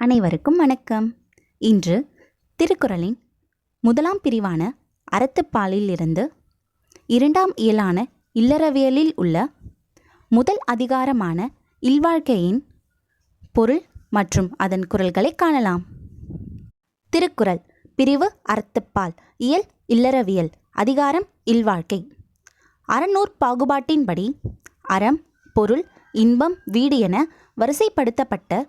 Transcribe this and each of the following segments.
அனைவருக்கும் வணக்கம். இன்று திருக்குறளின் முதலாம் பிரிவான அறத்துப்பாலில் இருந்து இரண்டாம் இயலான இல்லறவியலில் உள்ள முதல் அதிகாரமான இல்வாழ்க்கையின் பொருள் மற்றும் அதன் குரல்களை காணலாம். திருக்குறள் பிரிவு அறத்துப்பால் இயல் இல்லறவியல் அதிகாரம் இல்வாழ்க்கை. அறநூற் பாகுபாட்டின்படி அறம் பொருள் இன்பம் வீடு என வரிசைப்படுத்தப்பட்ட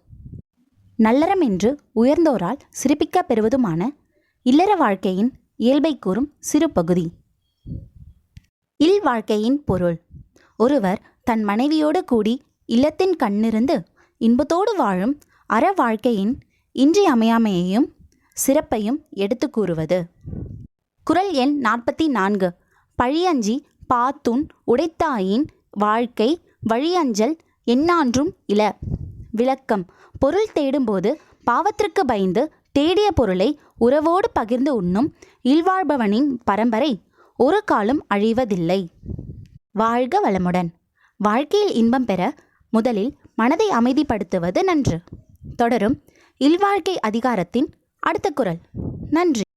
நல்லறம் என்று உயர்ந்தோரால் சிறப்பிக்க பெறுவதுமான இல்லற வாழ்க்கையின் இயல்பை கூறும் சிறு பகுதி. இல் வாழ்க்கையின் பொருள். ஒருவர் தன் மனைவியோடு கூடி இல்லத்தின் கண்ணிருந்து இன்பத்தோடு வாழும் அற வாழ்க்கையின் இன்றியமையாமையையும் சிறப்பையும் எடுத்து கூறுவது. குறள் எண் நாற்பத்தி நான்கு பழியஞ்சி பாத்துன் உடைத்தாயின் வாழ்க்கை வழியஞ்சல் எண்ணான்றும் இல. விளக்கம். பொருள் தேடும்போது பாவத்திற்கு பயந்து தேடிய பொருளை உறவோடு பகிர்ந்து உண்ணும் இல்வாழ்பவனின் பரம்பரை ஒரு காலம் அழிவதில்லை. வாழ்க வளமுடன். வாழ்க்கையில் இன்பம் பெற முதலில் மனதை அமைதிப்படுத்துவது நன்று. தொடரும் இல்வாழ்க்கை அதிகாரத்தின் அடுத்த குரல். நன்றி.